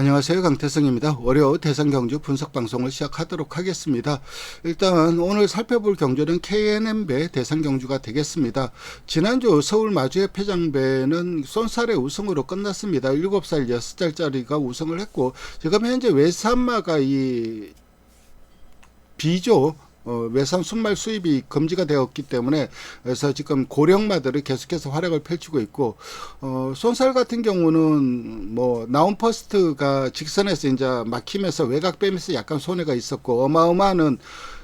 안녕하세요. 강태성입니다. 월요 대상경주 분석 방송을 시작하도록 하겠습니다. 일단 오늘 살펴볼 경주는 KNM배 대상경주가 되겠습니다. 지난주 서울 마주의 패장배는 쏜살의 우승으로 끝났습니다. 7살 6살짜리가 우승을 했고 지금 현재 외산마가 이 비조 어, 외산 순말 수입이 금지가 되었기 때문에 그래서 지금 고령마들이 계속해서 활약을 펼치고 있고 어, 손살 같은 경우는 뭐 나온 퍼스트가 직선에서 이제 막히면서 외곽 빼면서 약간 손해가 있었고 어마어마한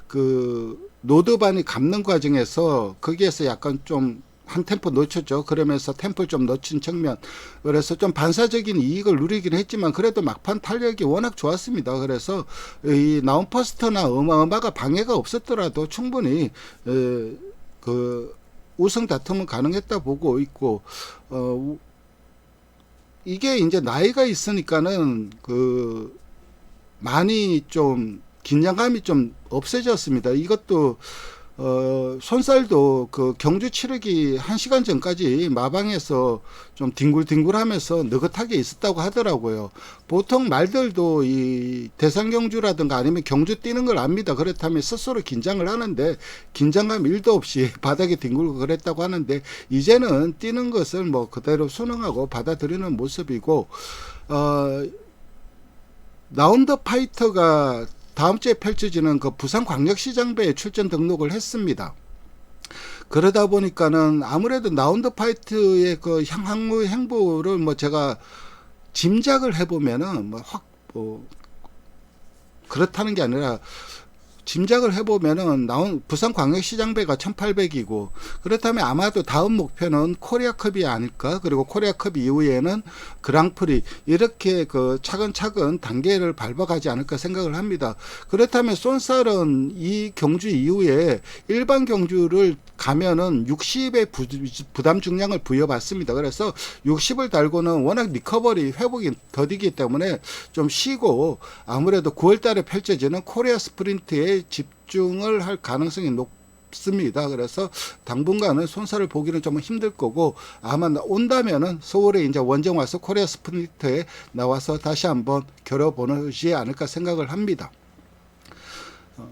그 노드반이 감는 과정에서 거기에서 약간 좀 한 템포 놓쳤죠. 그러면서 템포를 좀 놓친 측면. 그래서 좀 반사적인 이익을 누리긴 했지만 그래도 막판 탄력이 워낙 좋았습니다. 그래서 이 나온 퍼스터나 어마어마가 방해가 없었더라도 충분히 에, 그 우승 다툼은 가능했다 보고 있고 어 이게 이제 나이가 있으니까는 그 많이 좀 긴장감이 좀 없어졌습니다. 이것도 어, 손살도 그 경주 치르기 한 시간 전까지 마방에서 좀 뒹굴뒹굴 하면서 느긋하게 있었다고 하더라고요. 보통 말들도 이 대상 경주라든가 아니면 경주 뛰는 걸 압니다. 그렇다면 스스로 긴장을 하는데 긴장감 1도 없이 바닥에 뒹굴고 그랬다고 하는데 이제는 뛰는 것을 뭐 그대로 순응하고 받아들이는 모습이고, 어, 라운드 파이터가 다음 주에 펼쳐지는 그 부산광역시장배에 출전 등록을 했습니다. 그러다 보니까는 아무래도 라운드 파이트의 그 향후 행보를 뭐 제가 짐작을 해보면은 뭐 확 뭐 그렇다는 게 아니라 짐작을 해보면은 나온 부산 광역시장배가 1800이고 그렇다면 아마도 다음 목표는 코리아컵이 아닐까 그리고 코리아컵 이후에는 그랑프리 이렇게 그 차근차근 단계를 밟아가지 않을까 생각을 합니다. 그렇다면 쏜살은 이 경주 이후에 일반 경주를 가면은 60의 부담 중량을 부여받습니다. 그래서 60을 달고는 워낙 리커버리 회복이 더디기 때문에 좀 쉬고 아무래도 9월 달에 펼쳐지는 코리아 스프린트 에 집중을 할 가능성이 높 습니다. 그래서 당분간은 손살을 보기는 좀 힘들 거고 아마 온다면은 서울에 이제 원정 와서 코리아 스프린트에 나와서 다시 한번 겨뤄보지 않을까 생각을 합니다. 어,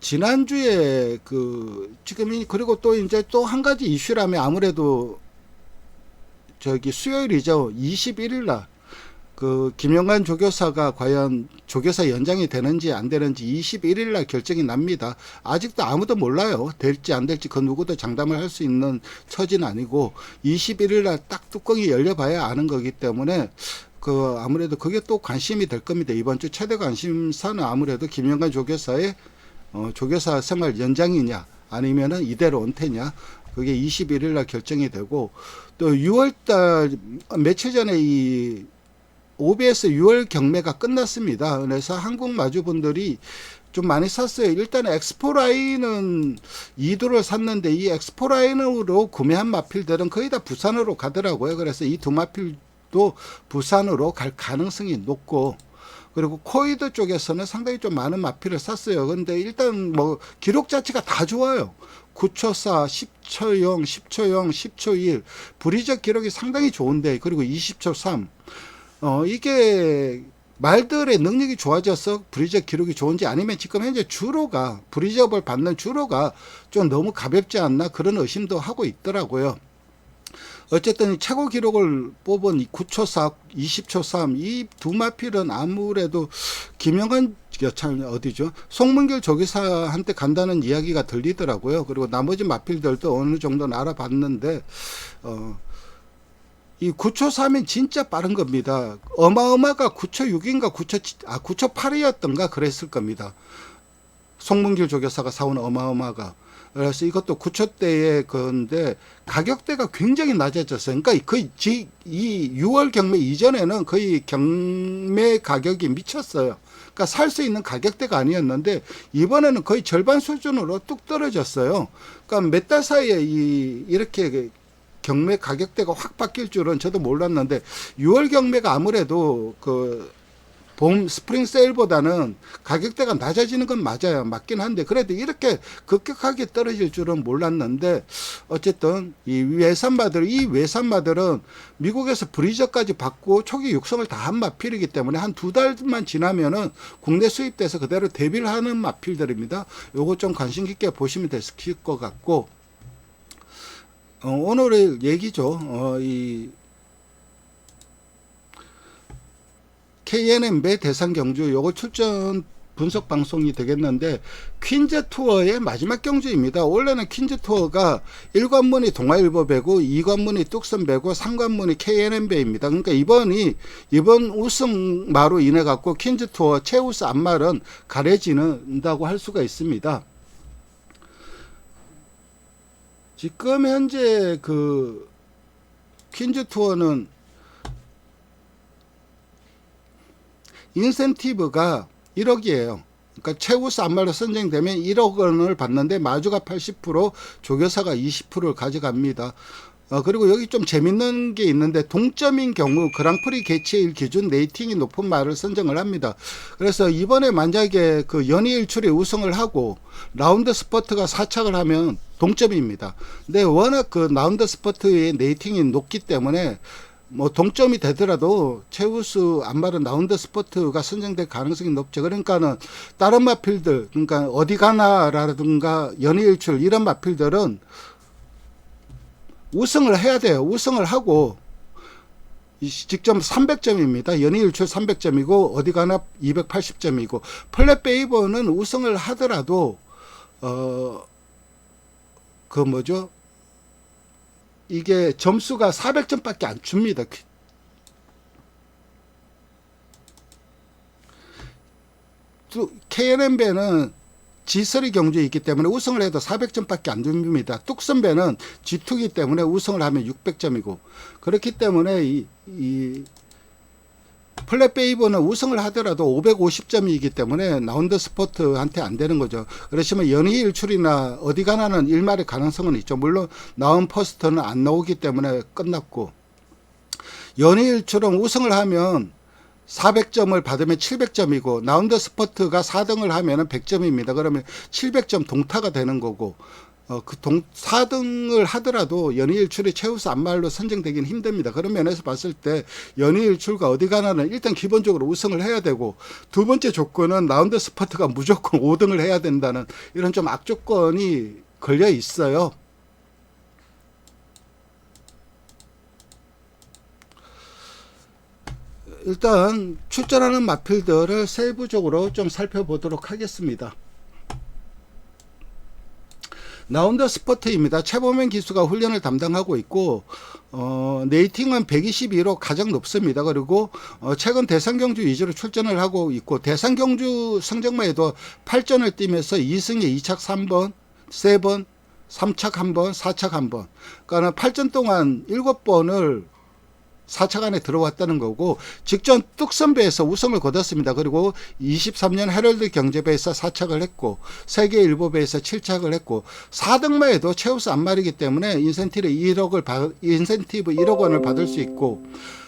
지난주에 그 지금 그리고 또 이제 또 한 가지 이슈라면 아무래도 저기 수요일이죠. 21일 날 그 김영관 조교사가 과연 조교사 연장이 되는지 안 되는지 21일 날 결정이 납니다. 아직도 아무도 몰라요. 될지 안 될지 그 누구도 장담을 할 수 있는 처지는 아니고 21일 날 딱 뚜껑이 열려봐야 아는 거기 때문에 그 아무래도 그게 또 관심이 될 겁니다. 이번 주 최대 관심사는 아무래도 김영관 조교사의 어, 조교사 생활 연장이냐 아니면은 이대로 은퇴냐 그게 21일 날 결정이 되고 또 6월 달 며칠 전에 이 OBS 6월 경매가 끝났습니다. 그래서 한국 마주분들이 좀 많이 샀어요. 일단 엑스포라인은 2도를 샀는데 이 엑스포라인으로 구매한 마필들은 거의 다 부산으로 가더라고요. 그래서 이 두 마필도 부산으로 갈 가능성이 높고 그리고 코이드 쪽에서는 상당히 좀 많은 마필을 샀어요. 근데 일단 뭐 기록 자체가 다 좋아요. 9초 4, 10초 0, 10초 0, 10초 1. 브리적 기록이 상당히 좋은데 그리고 20초 3. 어 이게 말들의 능력이 좋아져서 브리적 기록이 좋은지 아니면 지금 현재 주로가 브리적을 받는 주로가 좀 너무 가볍지 않나 그런 의심도 하고 있더라고요. 어쨌든 최고 기록을 뽑은 9초 4, 20초 3, 이 두 마필은 아무래도 김영환 참 어디죠? 송문길 조기사한테 간다는 이야기가 들리더라고요. 그리고 나머지 마필들도 어느 정도는 알아봤는데, 어, 이 9초 3이 진짜 빠른 겁니다. 어마어마가 9초 6인가 9초, 아, 9초 8이었던가 그랬을 겁니다. 송문길 조교사가 사온 어마어마가. 그래서 이것도 9초 대의 건데 가격대가 굉장히 낮아졌어요. 그러니까 그이 6월 경매 이전에는 거의 경매 가격이 미쳤어요. 그러니까 살 수 있는 가격대가 아니었는데 이번에는 거의 절반 수준으로 뚝 떨어졌어요. 그러니까 몇 달 사이에 이 이렇게 경매 가격대가 확 바뀔 줄은 저도 몰랐는데 6월 경매가 아무래도 그 봄 스프링 세일보다는 가격대가 낮아지는 건 맞아요. 맞긴 한데 그래도 이렇게 급격하게 떨어질 줄은 몰랐는데 어쨌든 이 외산마들 이 외산마들은 미국에서 브리저까지 받고 초기 육성을 다 한 마필이기 때문에 한 두 달만 지나면은 국내 수입돼서 그대로 대비를 하는 마필들입니다. 요거 좀 관심 깊게 보시면 될것 같고 어, 오늘의 얘기죠. 어, 이 KNM 배 대상 경주 요거 출전 분석 방송이 되겠는데 퀸즈 투어의 마지막 경주입니다. 원래는 퀸즈 투어가 1관문이 동아일보 배고 2관문이 뚝섬 배고 3관문이 KNM 배입니다. 그러니까 이번이 이번 우승마로 인해 갖고 퀸즈 투어 최우수 안말은 가려지는다고 할 수가 있습니다. 지금 현재 그 퀸즈 투어는 인센티브가 1억이에요. 그러니까 최우수 안말로 선정되면 1억 원을 받는데 마주가 80% 조교사가 20%를 가져갑니다. 어, 그리고 여기 좀 재밌는 게 있는데 동점인 경우 그랑프리 개최일 기준 레이팅이 높은 말을 선정을 합니다. 그래서 이번에 만약에 그 연이 일출에 우승을 하고 라운드 스퍼트가 사착을 하면 동점입니다. 근데 워낙 그 라운드 스퍼트의 레이팅이 높기 때문에 뭐 동점이 되더라도 최우수 안마른 라운드 스포트가 선정될 가능성이 높죠. 그러니까는 다른 마필들, 그러니까 어디 가나라든가 연이일출 이런 마필들은 우승을 해야 돼요. 우승을 하고 직점 300점입니다. 연이일출 300점이고 어디 가나 280점이고 플랫 베이버는 우승을 하더라도 어 그 뭐죠? 이게 점수가 400점밖에 안 줍니다. KNM배는 G3 경주에 있기 때문에 우승을 해도 400점밖에 안 줍니다. 뚝선배는 G2이기 때문에 우승을 하면 600점이고 그렇기 때문에 이, 이 플랫 베이버는 우승을 하더라도 550점이기 때문에 라운드 스포트한테 안 되는 거죠. 그렇지만 연희 일출이나 어디 가나는 일말의 가능성은 있죠. 물론 나온 퍼스트는 안 나오기 때문에 끝났고 연희 일출은 우승을 하면 400점을 받으면 700점이고 라운드 스포트가 4등을 하면 100점입니다. 그러면 700점 동타가 되는 거고 어, 그 동, 4등을 하더라도 연이일출이 최우수 안말로 선정되긴 힘듭니다. 그런 면에서 봤을 때 연이일출과 어디 가나는 일단 기본적으로 우승을 해야 되고 두 번째 조건은 라운드 스퍼트가 무조건 5등을 해야 된다는 이런 좀 악조건이 걸려 있어요. 일단 출전하는 마필들을 세부적으로 좀 살펴보도록 하겠습니다. 라운드 스포트입니다. 최보면 기수가 훈련을 담당하고 있고 어, 네이팅은 122로 가장 높습니다. 그리고 어, 최근 대상 경주 위주로 출전을 하고 있고 대상 경주 성적만 해도 8전을 뛰면서 2승에 2착 3번, 3번, 3착 1번, 4착 1번. 그러니까 8전 동안 7번을 4차 안에 들어왔다는 거고 직전 뚝선배에서 우승을 거뒀습니다. 그리고 23년 헤럴드 경제배에서 4착을 했고 세계 일보배에서 7착을 했고 4등만 해도 최우수 안말이기 때문에 인센티브 1억을 받, 인센티브 1억 원을 받을 수 있고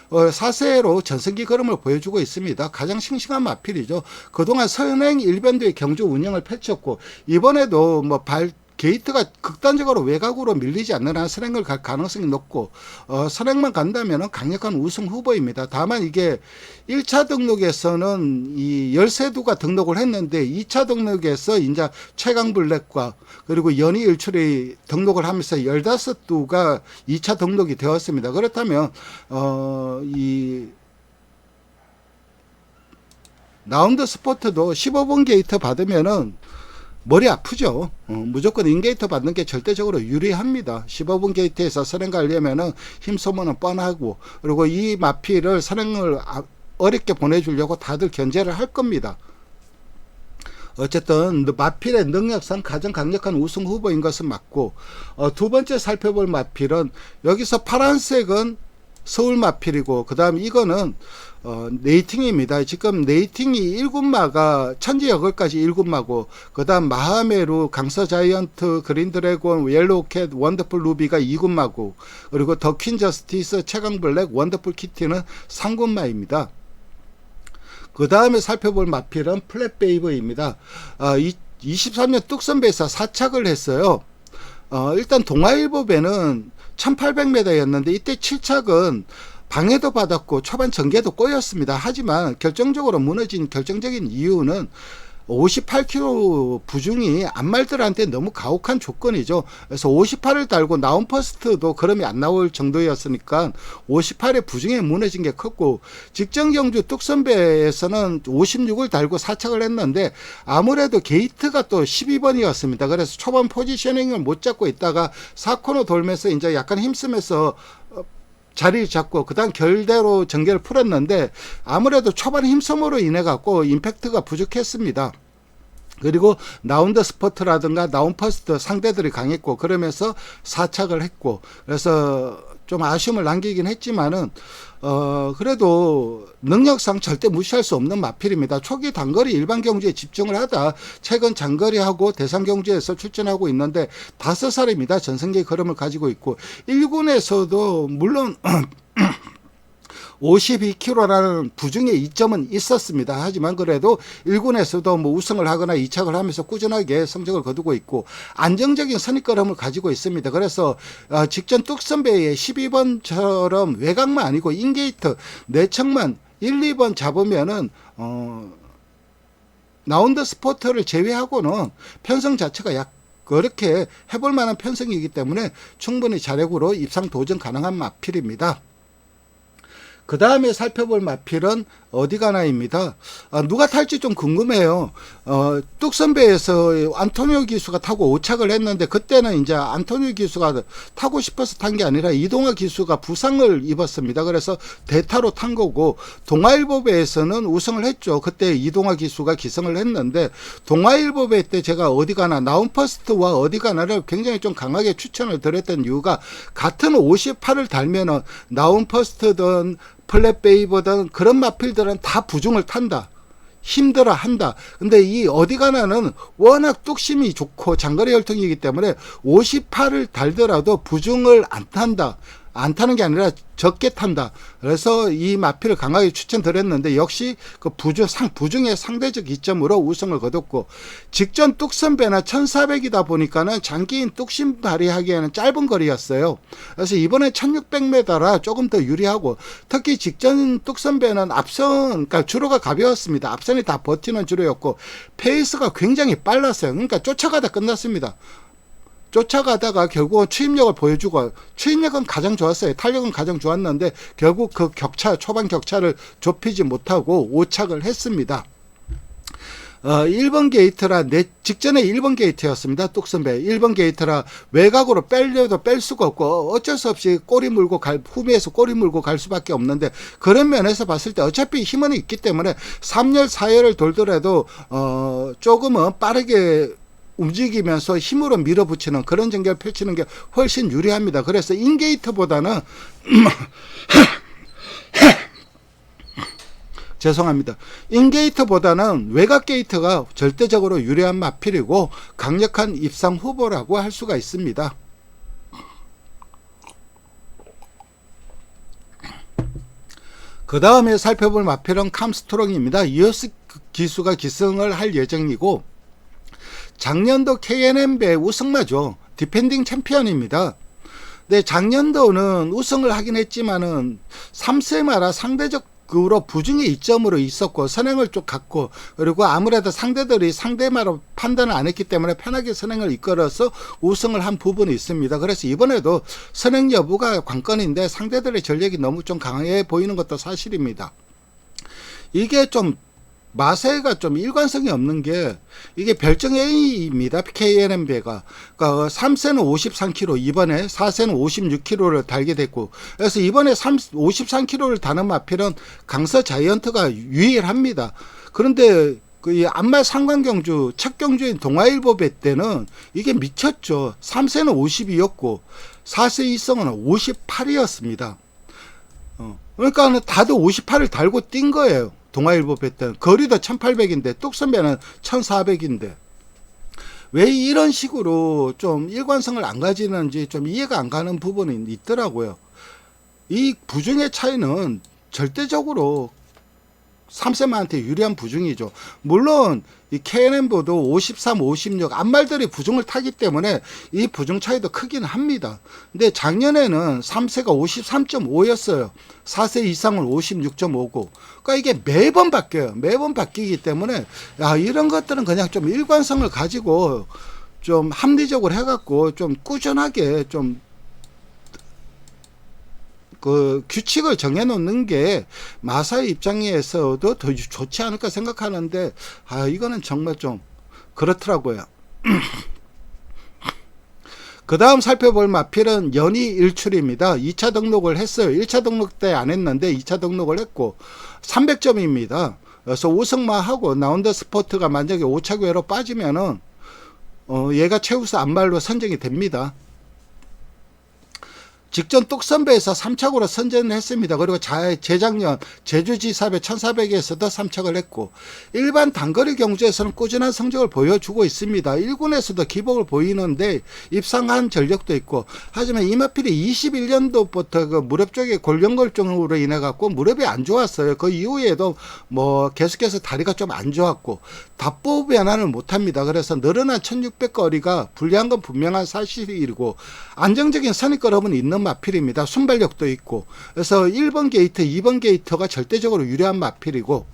어, 사세로 전성기 걸음을 보여주고 있습니다. 가장 싱싱한 마필이죠. 그동안 선행 일변도의 경주 운영을 펼쳤고 이번에도 뭐 발 게이트가 극단적으로 외곽으로 밀리지 않는 한 선행을 갈 가능성이 높고 어, 선행만 간다면 강력한 우승 후보입니다. 다만 이게 1차 등록에서는 이 열세두가 등록을 했는데 2차 등록에서 이제 최강 블랙과 그리고 연희 일출이 등록을 하면서 15두가 2차 등록이 되었습니다. 그렇다면 어, 이 라운드 스포트도 15번 게이트 받으면은 머리 아프죠. 어, 무조건 인게이터 받는 게 절대적으로 유리합니다. 15분 게이트에서 선행 가려면은 힘 소모는 뻔하고 그리고 이 마피를 선행을 아, 어렵게 보내주려고 다들 견제를 할 겁니다. 어쨌든 마필의 능력상 가장 강력한 우승 후보인 것은 맞고 어, 두 번째 살펴볼 마필은 여기서 파란색은 서울 마필이고 그 다음 이거는 어, 네이팅입니다. 지금 네이팅이 1군마가 천지여걸까지 1군마고 그 다음 마하메루, 강서 자이언트, 그린 드래곤, 옐로우캣, 원더풀 루비가 2군마고 그리고 더 퀸 저스티스, 최강 블랙, 원더풀 키티는 3군마입니다. 그 다음에 살펴볼 마필은 플랫베이브입니다. 아, 이, 23년 뚝선배에서 사착을 했어요. 어, 일단 동아일보배는 1800m였는데 이때 7착은 방해도 받았고 초반 전개도 꼬였습니다. 하지만 결정적으로 무너진 결정적인 이유는 58km 부중이 안말들한테 너무 가혹한 조건이죠. 그래서 58을 달고 나온 퍼스트도 그럼이 안 나올 정도였으니까 58의 부중에 무너진 게 컸고 직전 경주 뚝선배에서는 56을 달고 사착을 했는데 아무래도 게이트가 또 12번이었습니다. 그래서 초반 포지셔닝을 못 잡고 있다가 4코너 돌면서 이제 약간 힘쓰면서 자리를 잡고 그다음 결대로 전개를 풀었는데 아무래도 초반 힘섬으로 인해 갖고 임팩트가 부족했습니다. 그리고 나운더 스포트라든가 나운퍼스트 상대들이 강했고 그러면서 사착을 했고 그래서 좀 아쉬움을 남기긴 했지만은 어 그래도 능력상 절대 무시할 수 없는 마필입니다. 초기 단거리 일반 경주에 집중을 하다 최근 장거리하고 대상 경주에서 출전하고 있는데 다섯 살입니다. 전성기의 걸음을 가지고 있고 1군에서도 물론 52kg라는 부중의 이점은 있었습니다. 하지만 그래도 1군에서도 뭐 우승을 하거나 2착을 하면서 꾸준하게 성적을 거두고 있고 안정적인 선입걸음을 가지고 있습니다. 그래서 어, 직전 뚝 선배의 12번처럼 외곽만 아니고 인게이트 내척만 1, 2번 잡으면은 어 라운드 스포트를 제외하고는 편성 자체가 약 그렇게 해볼 만한 편성이기 때문에 충분히 자력으로 입상 도전 가능한 마필입니다. 그 다음에 살펴볼 마필은 어디 가나입니다. 아, 누가 탈지 좀 궁금해요. 어, 뚝선배에서 안토니오 기수가 타고 5착을 했는데 그때는 이제 안토니오 기수가 타고 싶어서 탄 게 아니라 이동화 기수가 부상을 입었습니다. 그래서 대타로 탄 거고 동아일보배에서는 우승을 했죠. 그때 이동화 기수가 기승을 했는데 동아일보배 때 제가 어디 가나 나운퍼스트와 어디 가나를 굉장히 좀 강하게 추천을 드렸던 이유가 같은 58을 달면은 나운퍼스트든 플랫베이보다는 그런 마필들은 다 부중을 탄다. 힘들어 한다. 근데 이 어디 가나는 워낙 뚝심이 좋고 장거리 혈통이기 때문에 58을 달더라도 부중을 안 탄다. 안 타는 게 아니라 적게 탄다. 그래서 이 마피를 강하게 추천드렸는데 역시 그 부중 상 부중의 상대적 이점으로 우승을 거뒀고 직전 뚝선배나 1400이다 보니까는 장기인 뚝심 발휘하기에는 짧은 거리였어요. 그래서 이번에 1600m라 조금 더 유리하고 특히 직전 뚝선배는 앞선 그러니까 주로가 가벼웠습니다. 앞선이 다 버티는 주로였고 페이스가 굉장히 빨랐어요. 그러니까 쫓아가다 끝났습니다. 쫓아가다가 결국은 추임력을 보여주고 추임력은 가장 좋았어요. 탄력은 가장 좋았는데 결국 그 격차 초반 격차를 좁히지 못하고 오착을 했습니다. 어, 1번 게이트라 내 직전에 1번 게이트였습니다. 뚝선배 1번 게이트라 외곽으로 빼려도 뺄 수가 없고 어쩔 수 없이 꼬리 물고 갈 후미에서 꼬리 물고 갈 수밖에 없는데 그런 면에서 봤을 때 어차피 힘은 있기 때문에 3열 4열을 돌더라도 어 조금은 빠르게 움직이면서 힘으로 밀어붙이는 그런 전개를 펼치는 게 훨씬 유리합니다. 그래서 인게이트보다는 죄송합니다. 인게이트보다는 외곽 게이트가 절대적으로 유리한 마필이고 강력한 입상 후보라고 할 수가 있습니다. 그 다음에 살펴볼 마필은 캄스트롱입니다. 이어스 기수가 기승을 할 예정이고 작년도 KNM배 우 승마죠. 디펜딩 챔피언입니다. 네, 작년도는 우승을 하긴 했지만은 3세마라 상대적으로 부중의 이점으로 있었고 선행을 좀 갖고 그리고 아무래도 상대들이 상대마로 판단을 안 했기 때문에 편하게 선행을 이끌어서 우승을 한 부분이 있습니다. 그래서 이번에도 선행 여부가 관건인데 상대들의 전력이 너무 좀 강해 보이는 것도 사실입니다. 이게 좀 마세가 좀 일관성이 없는 게 이게 별정 A입니다. KNM배가. 그러니까 3세는 53kg, 이번에 4세는 56kg를 달게 됐고 그래서 이번에 3, 53kg를 다는 마필은 강서 자이언트가 유일합니다. 그런데 그 안말 상관경주 첫 경주인 동아일보배 때는 이게 미쳤죠. 3세는 52였고 4세 이성은 58이었습니다. 어. 그러니까 다들 58을 달고 뛴 거예요. 동아일보 배때는 거리도 1800인데 뚝선배는 1400인데 왜 이런 식으로 좀 일관성을 안 가지는지 좀 이해가 안 가는 부분이 있더라고요. 이 부중의 차이는 절대적으로 삼세마한테 유리한 부중이죠. 물론 이 KNM보도 53, 56 앞말들이 부중을 타기 때문에 이 부중 차이도 크긴 합니다. 근데 작년에는 3세가 53.5였어요. 4세 이상은 56.5고. 그러니까 이게 매번 바뀌어요. 매번 바뀌기 때문에 야, 이런 것들은 그냥 좀 일관성을 가지고 좀 합리적으로 해갖고 좀 꾸준하게 좀 그 규칙을 정해놓는 게 마사의 입장에서도 더 좋지 않을까 생각하는데 아 이거는 정말 좀 그렇더라고요. 그 다음 살펴볼 마필은 연이 일출입니다. 2차 등록을 했어요. 1차 등록 때 안 했는데 2차 등록을 했고 300점입니다. 그래서 우승만 하고 나운더 스포트가 만약에 5차 기회로 빠지면은 어 얘가 최우수 안말로 선정이 됩니다. 직전 뚝선배에서 3착으로 선전을 했습니다. 그리고 자, 재작년 제주지사배 1400에서도 3착을 했고 일반 단거리 경주에서는 꾸준한 성적을 보여주고 있습니다. 1군에서도 기복을 보이는데 입상한 전력도 있고 하지만 이마필이 21년도부터 그 무릎 쪽에 골경골증으로 인해 갖고 무릎이 안 좋았어요. 그 이후에도 뭐 계속해서 다리가 좀 안 좋았고 답보 변환을 못합니다. 그래서 늘어난 1600 거리가 불리한 건 분명한 사실이고 안정적인 선입 걸음은 있는 마필입니다. 순발력도 있고 그래서 1번 게이트, 2번 게이트가 절대적으로 유리한 마필이고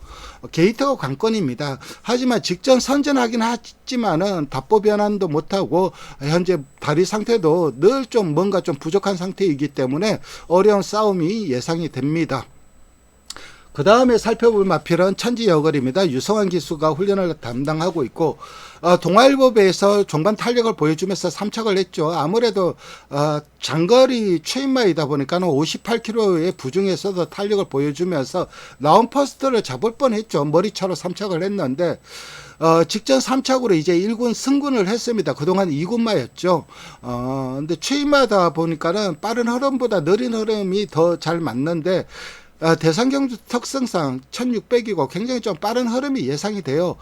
게이트가 관건입니다. 하지만 직전 선전하긴 하지만은 답보 변환도 못하고 현재 다리 상태도 늘 좀 뭔가 좀 부족한 상태이기 때문에 어려운 싸움이 예상이 됩니다. 그 다음에 살펴볼 마필은 천지 여걸입니다. 유성환 기수가 훈련을 담당하고 있고 어, 동아일보배에서 종반 탄력을 보여주면서 3착을 했죠. 아무래도 어, 장거리 최인마이다 보니까는 58km의 부중에서도 탄력을 보여주면서 라운 퍼스트를 잡을 뻔했죠. 머리차로 3착을 했는데 어, 직전 3착으로 이제 1군 승군을 했습니다. 그동안 2군마였죠. 어, 근데 최인마다 보니까는 빠른 흐름보다 느린 흐름이 더 잘 맞는데 어, 대상 경주 특성상 1600이고 굉장히 좀 빠른 흐름이 예상이 돼요.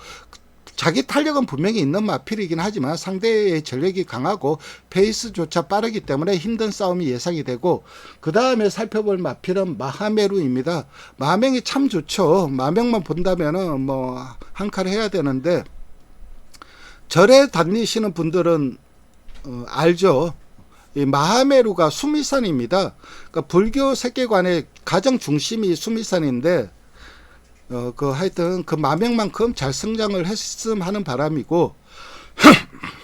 자기 탄력은 분명히 있는 마필이긴 하지만 상대의 전력이 강하고 페이스조차 빠르기 때문에 힘든 싸움이 예상이 되고 그 다음에 살펴볼 마필은 마하메루입니다. 마명이 참 좋죠. 마명만 본다면은 뭐한칼 해야 되는데 절에 다니시는 분들은 어, 알죠. 이 마하메루가 수미산입니다. 그러니까 불교 세계관의 가장 중심이 수미산인데 어, 그 하여튼 그 마명만큼 잘 성장을 했음 하는 바람이고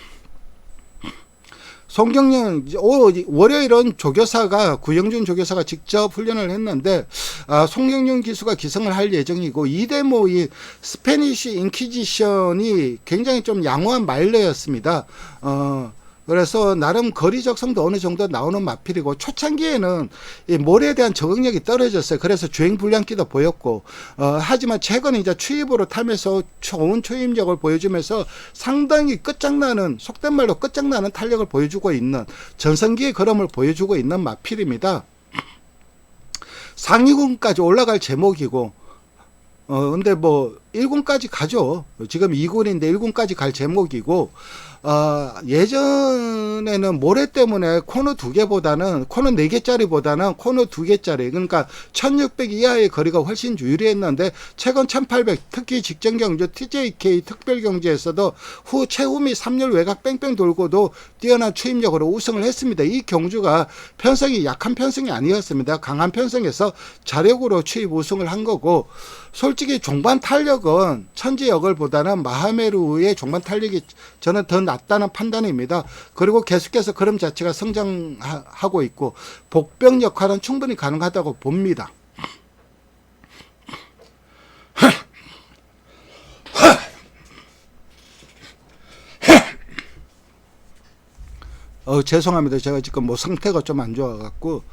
송경련 오, 월요일은 조교사가 구영준 조교사가 직접 훈련을 했는데 아, 송경련 기수가 기성을 할 예정이고 이대모 이 스페니쉬 인퀴지션이 굉장히 좀 양호한 마일러였습니다. 어, 그래서 나름 거리 적성도 어느 정도 나오는 마필이고 초창기에는 이 몰에 대한 적응력이 떨어졌어요. 그래서 주행 불량기도 보였고 어, 하지만 최근 이제 추입으로 타면서 좋은 초입력을 보여주면서 상당히 끝장나는 속된 말로 끝장나는 탄력을 보여주고 있는 전성기의 걸음을 보여주고 있는 마필입니다. 상위군까지 올라갈 제목이고 어 근데 뭐 1군까지 가죠. 지금 2군인데 1군까지 갈 제목이고 어, 예전에는 모래 때문에 코너 두 개보다는 코너 네 개짜리보다는 코너 두 개짜리 그러니까 1600 이하의 거리가 훨씬 유리했는데 최근 1800 특히 직전 경주 TJK 특별 경주에서도 후 최후미 3열 외곽 뺑뺑 돌고도 뛰어난 추임력으로 우승을 했습니다. 이 경주가 편성이 약한 편성이 아니었습니다. 강한 편성에서 자력으로 추입 우승을 한 거고 솔직히 종반 탄력은 천지역을보다는 마하메루의 종반 탄력이 저는 더 낮다는 판단입니다. 그리고 계속해서 그럼 자체가 성장하고 있고 복병 역할은 충분히 가능하다고 봅니다. 어, 죄송합니다. 제가 지금 뭐 상태가 좀 안 좋아갖고.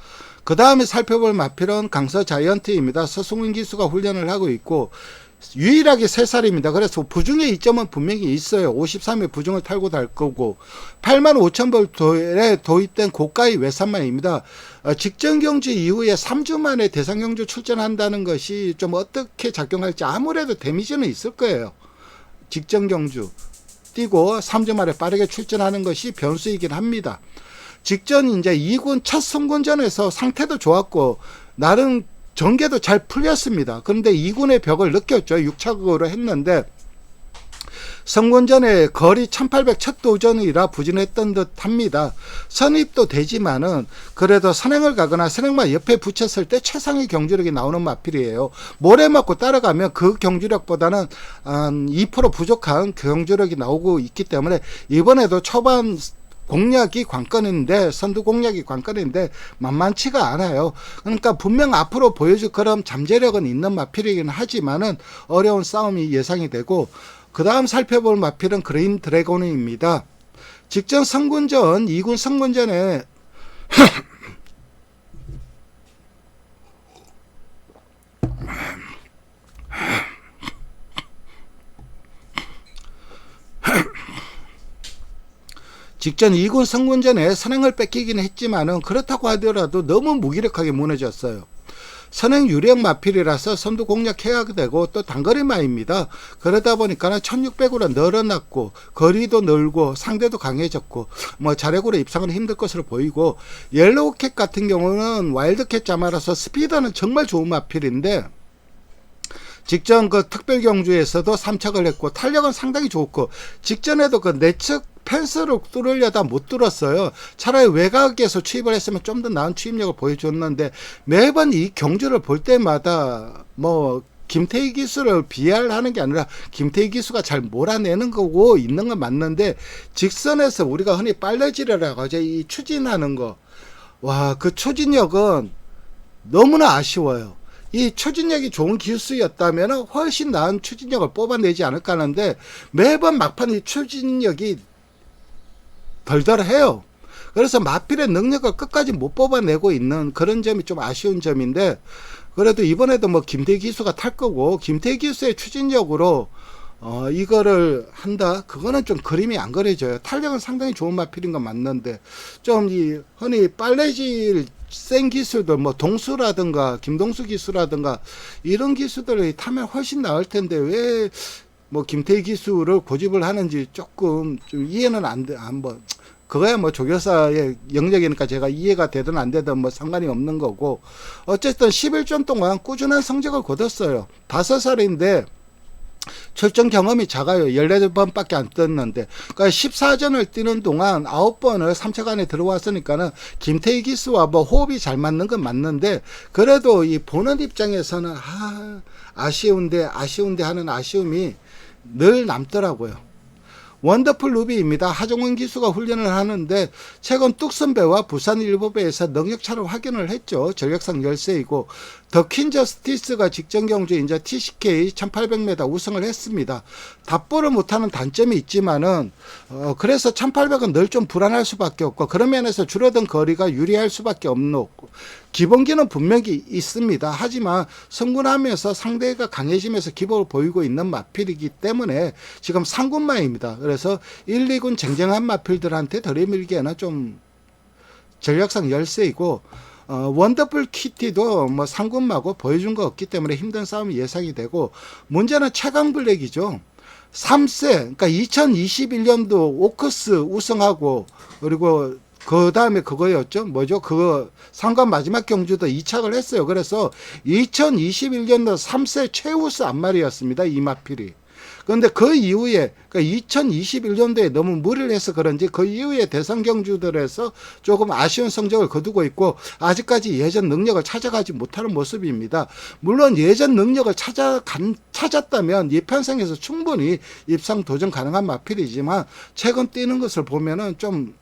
그 다음에 살펴볼 마필은 강서 자이언트입니다. 서승훈 기수가 훈련을 하고 있고, 유일하게 3살입니다. 그래서 부중의 이점은 분명히 있어요. 53회 부중을 탈고 달 거고 8만 5천 볼트에 도입된 고가의 외산마입니다. 어, 직전 경주 이후에 3주 만에 대상 경주 출전한다는 것이 좀 어떻게 작용할지 아무래도 데미지는 있을 거예요. 직전 경주 뛰고 3주 만에 빠르게 출전하는 것이 변수이긴 합니다. 직전 이제 2군 첫 선군전에서 상태도 좋았고 나름 전개도 잘 풀렸습니다. 그런데 2군의 벽을 느꼈죠. 6차극으로 했는데 선군전에 거리 1800 첫 도전이라 부진했던 듯 합니다. 선입도 되지만은 그래도 선행을 가거나 선행만 옆에 붙였을 때 최상의 경주력이 나오는 마필이에요. 모래 맞고 따라가면 그 경주력보다는 한 2% 부족한 경주력이 나오고 있기 때문에 이번에도 초반 공략이 관건인데 선두 공략이 관건인데 만만치가 않아요. 그러니까 분명 앞으로 보여줄 그런 잠재력은 있는 마필이긴 하지만은 어려운 싸움이 예상이 되고 그 다음 살펴볼 마필은 그린 드래곤입니다. 직전 성군전 2군 성군전에 직전 2군 성군전에 선행을 뺏기긴 했지만은 그렇다고 하더라도 너무 무기력하게 무너졌어요. 선행 유령 마필이라서 선두 공략해야 되고 또 단거리 마입니다. 그러다 보니까는 1600으로 늘어났고 거리도 늘고 상대도 강해졌고 뭐 자력으로 입상은 힘들 것으로 보이고 옐로우캣 같은 경우는 와일드캣 자마라서 스피드는 정말 좋은 마필인데 직전 그 특별 경주에서도 3착을 했고 탄력은 상당히 좋고 직전에도 그 내측 펜스를 뚫으려다 못 뚫었어요. 차라리 외곽에서 추입을 했으면 좀 더 나은 추입력을 보여줬는데 매번 이 경주를 볼 때마다 뭐 김태희 기수를 비하하는 게 아니라 김태희 기수가 잘 몰아내는 거고 있는 건 맞는데 직선에서 우리가 흔히 빨래질이라고 하죠. 이 추진하는 거. 와, 그 추진력은 너무나 아쉬워요. 이 추진력이 좋은 기수였다면 훨씬 나은 추진력을 뽑아내지 않을까 하는데 매번 막판 이 추진력이 덜덜해요. 그래서 마필의 능력을 끝까지 못 뽑아내고 있는 그런 점이 좀 아쉬운 점인데 그래도 이번에도 뭐 김태 기수가 탈 거고 김태 기수의 추진력으로 어 이거를 한다 그거는 좀 그림이 안 그려져요 탄력은 상당히 좋은 마필인 건 맞는데 좀 이 흔히 빨래질 센 기술들 뭐 동수라든가 김동수 기수라든가 이런 기수들이 타면 훨씬 나을 텐데 왜 뭐 김태희 기수를 고집을 하는지 조금 좀 이해는 안 돼. 한번 그거야 뭐 조교사의 영역이니까 제가 이해가 되든 안 되든 뭐 상관이 없는 거고 어쨌든 11전 동안 꾸준한 성적을 거뒀어요. 다섯 살인데 출전 경험이 작아요. 18번밖에 안 떴는데. 그러니까 14전을 뛰는 동안 9번을 3차 안에 들어왔으니까는 김태희 기수와 뭐 호흡이 잘 맞는 건 맞는데 그래도 이 보는 입장에서는 아, 아쉬운데 아쉬운데 하는 아쉬움이 늘 남더라고요. 원더풀 루비입니다. 하종원 기수가 훈련을 하는데 최근 뚝선배와 부산 일보배에서 능력차를 확인을 했죠. 전력상 열세이고 더 퀸 저스티스가 직전 경주에 이제 TCK 1800m 우승을 했습니다. 답보를 못하는 단점이 있지만은 어 그래서 1800은 늘 좀 불안할 수밖에 없고 그런 면에서 줄어든 거리가 유리할 수밖에 없는 기본기는 분명히 있습니다. 하지만 성군하면서 상대가 강해지면서 기복을 보이고 있는 마필이기 때문에 지금 상군마입니다. 그래서 1, 2군 쟁쟁한 마필들한테 들이밀기에는 좀 전략상 열세이고 어, 원더풀 키티도 뭐 상군마고 보여준 거 없기 때문에 힘든 싸움이 예상이 되고 문제는 최강 블랙이죠. 3세 그러니까 2021년도 오크스 우승하고 그리고 그 다음에 그거였죠. 뭐죠? 그거 상관 마지막 경주도 2착을 했어요. 그래서 2021년도 3세 최우수 안말이었습니다. 이마필이. 그런데 그 이후에 그러니까 2021년도에 너무 무리를 해서 그런지 그 이후에 대선 경주들에서 조금 아쉬운 성적을 거두고 있고 아직까지 예전 능력을 찾아가지 못하는 모습입니다. 물론 예전 능력을 찾아간 찾았다면 이 편성에서 충분히 입상 도전 가능한 마필이지만 최근 뛰는 것을 보면은 좀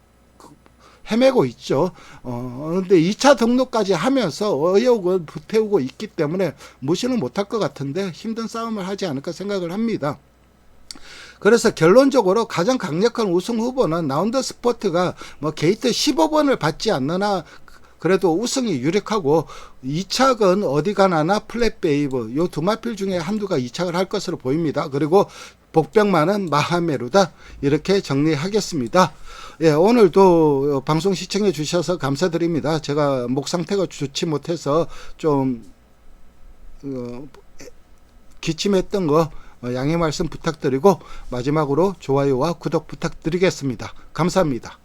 헤매고 있죠. 어, 근데 2차 등록까지 하면서 의욕을 불태우고 있기 때문에 무시는 못할 것 같은데 힘든 싸움을 하지 않을까 생각을 합니다. 그래서 결론적으로 가장 강력한 우승 후보는 나운더 스포트가 뭐 게이트 15번을 받지 않느나 그래도 우승이 유력하고 2착은 어디 가나나 플랫베이브 요 두 마필 중에 한두가 2착을 할 것으로 보입니다. 그리고 복병만은 마하메루다 이렇게 정리하겠습니다. 예, 오늘도 방송 시청해 주셔서 감사드립니다. 제가 목 상태가 좋지 못해서 좀 어, 기침했던 거 양해 말씀 부탁드리고 마지막으로 좋아요와 구독 부탁드리겠습니다. 감사합니다.